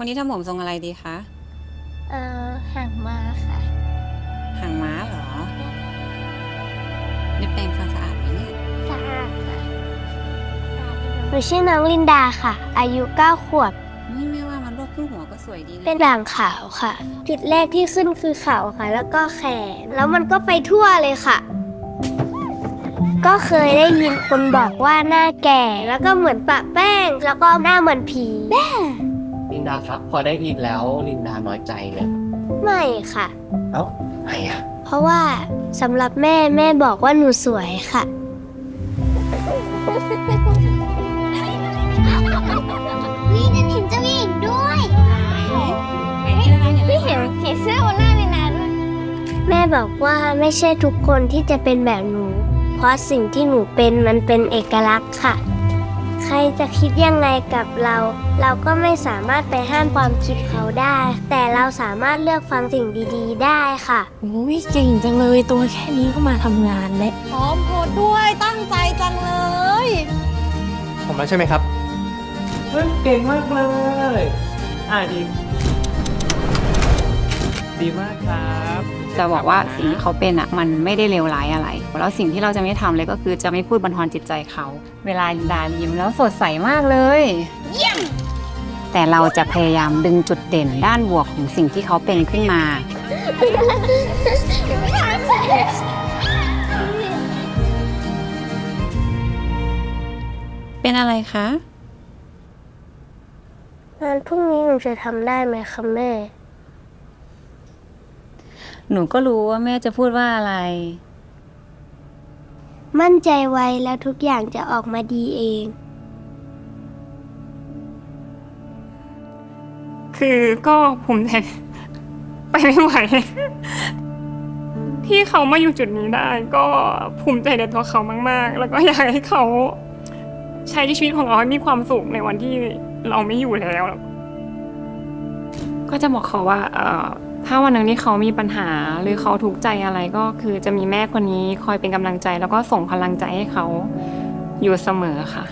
วันนี้ทำผมทรงอะไรดีคะ เอ่อห่างมาค่ะ หางม้าเหรอได้แปรงฟันสะอาดไหมเนี่ย สะอาดค่ะหนูชื่อน้องลินดาค่ะ อายุ 9 ขวบ นี่แม่ว่ามันรวบครึ่งหัวก็สวยดีนะเป็นด่างขาวค่ะ จุดแรกที่ขึ้นคือเขาค่ะ แล้วก็แขน แล้วมันก็ไปทั่วเลยค่ะ ก็เคยได้ยินคนบอกว่าหน้าแก่ แล้วก็เหมือนปะแป้ง แล้วก็หน้าเหมือนผี ลินดาครับ พอได้ยินแล้วลินดาน้อยใจเลยไม่ค่ะ เอ้าไงอะเพราะว่าสำหรับแม่แม่บอกว่าหนูสวยค่ะนี่จะเห็นเจ้าหญิงด้วยพี่เห็นเห็นเสื้อบนหน้าเลยนะด้วยแม่บอกว่าไม่ใช่ทุกคนที่จะเป็นแบบหนู เพราะสิ่งที่หนูเป็นมันเป็นเอกลักษณ์ค่ะ ใครจะคิดยังไงกับเรา เราก็ไม่สามารถไปห้ามความคิดเขาได้ แต่เราสามารถเลือกฟังสิ่งดีๆ ได้ค่ะโอ้ยเก่งจังเลยตัวแค่นี้ก็มาทำงานแล้วพร้อมโพสต์ด้วยตั้งใจจังเลย ผมแล้วใช่ไหมครับ เฮ้ยเก่งมากเลย อ่าดี ดีมากครับ จะบอกว่าสิ่งที่เขาเป็นอะมันไม่ได้เลวร้ายอะไร แล้วสิ่งที่เราจะไม่ทำเลยก็คือจะไม่พูดบันทอนจิตใจเขา เวลาลินดายิ้มแล้วสดใสมากเลยเยี่ยมแต่เราจะพยายามดึงจุดเด่นด้านบวกของสิ่งที่เขาเป็นขึ้นมา เป็นอะไรคะงานพรุ่งนี้หนูจะทำได้ไหมคะแม่ หนูก็รู้ว่าแม่จะพูดว่าอะไร มั่นใจไว้แล้วทุกอย่างจะออกมาดีเอง คือก็ภูมิใจไปไม่ไหว ที่เขามาอยู่จุดนี้ได้ ก็ภูมิใจในตัวเขามาก ๆ แล้วก็อยากให้เขาใช้ชีวิตของเราให้มีความสุขในวันที่เราไม่อยู่แล้ว ก็จะบอกเขาว่า เอ่อ ถ้าวันหนึ่งที่เขามีปัญหาหรือเขาทุกข์ใจอะไรก็คือจะมีแม่คนนี้คอยเป็นกำลังใจแล้วก็ส่งพลังใจให้เขาอยู่เสมอค่ะ